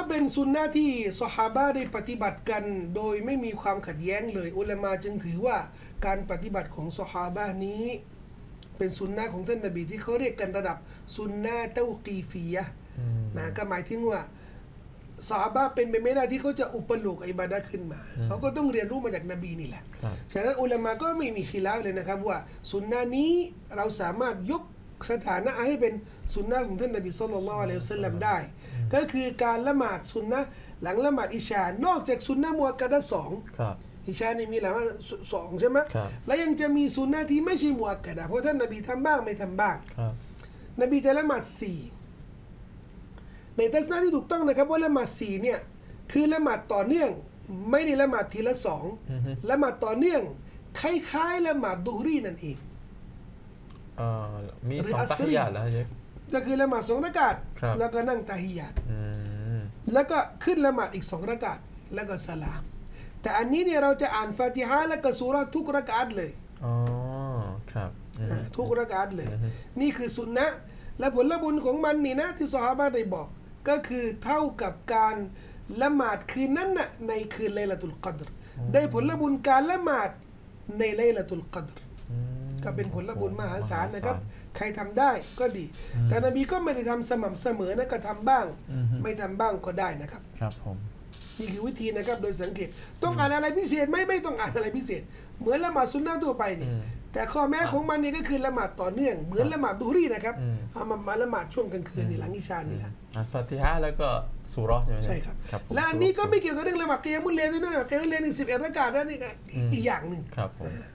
ก็เป็นสุนนะที่สฮาบะได้ปฏิบัติกัน โดยไม่มีความขัดแย้งเลย อุลามาจึงถือว่าการปฏิบัติของสฮาบะนี้ เป็นสุนนะของท่านนบีที่เขาเรียกกันระดับสุนนะเต้ากีฟียะห์อืมนะก็หมายถึงว่าสฮาบะเป็นไปไม่ได้ที่เขาจะอุปโลกอิบาดะห์ขึ้นมา เขาก็ต้องเรียนรู้มาจากนบีนี่แหละครับฉะนั้นอุลามะก็ไม่มีขีลาฟเลยนะครับว่า สุนนะนี้เราสามารถยก สถานะให้เป็นสุนนะของท่านนบีสุลต่านละอะลัยฮิวะสัลลัมได้ ก็คือการละหมาดสุนนะหลังละหมาดอิชานอกจากสุนนะมวกกะดะห์สองครับอิชานี่มีหลายว่าสสองใช่ไหมครับแล้วยังจะมีสุนนะที่ไม่ใช่มวกกะดะห์เพราะท่านนบีทำบ้างไม่ทำบ้างครับนบีจะละหมาดสี่ในทัศนะที่ถูกต้องนะครับว่าละหมาดสี่เนี่ยคือละหมาดต่อเนื่องไม่ได้ละหมาดทีละสองอือฮึละหมาดต่อเนื่องคล้ายๆละหมาดดูฮรีนั่นเองเอ่อ มีหรือสองอัสตะรีฮิยาตแล้วใช่ไหมจะคือละหมาดสองระกาดครับแล้วก็นั่งตาฮิยาตอืมแล้วก็ขึ้นละหมาดอีกสองระกาดแล้วก็สลาม แต่อันนี้เนี่ยเราจะอ่านฟาติฮะแล้วก็ซูเราะห์ทุกระกาดเลยอ๋อครับอืมทุกระกาดเลย นี่คือสุนนะและผลบุญของมันนี่นะที่ซอฮาบะห์ได้บอก ก็คือเท่ากับการละหมาดคืนนั้นน่ะในคืนไลลาตุลกัดรได้ผลบุญการละหมาดในไลลาตุลกัดรอืม ก็เป็นผลบุญมหาศาลนะครับมหาศาลใครทำได้ก็ดี แต่นบีก็ไม่ได้ทำสม่ำเสมอนะก็ทำบ้างอือฮึไม่ทำบ้างก็ได้นะครับ ครับผมนี่คือวิธีนะครับโดยสังเกต ต้องอ่านอะไรพิเศษไหมไม่ต้องอ่านอะไรพิเศษ เหมือนละหมาดสุนนะทั่วไปนี่อืมแต่ข้อแม้ของมันนี่ก็คือละหมาดต่อเนื่อง เหมือนละหมาดดูฮรีนะครับอืมเอามามาละหมาดช่วงกลางคืนนี่หลังอิชานี่แหละอ่านฟาติฮะห์แล้วก็ซูเราะห์ใช่ไหมใช่ครับครับผมและอันนี้ก็ไม่เกี่ยวกับเรื่องละหมาดเกียรมุลเลนด้วยนะเกียรมุลเลนนี่สิบเอ็ดรากาศนั่นนี่ก็อีกอีกอย่างหนึ่งครับผมอ่า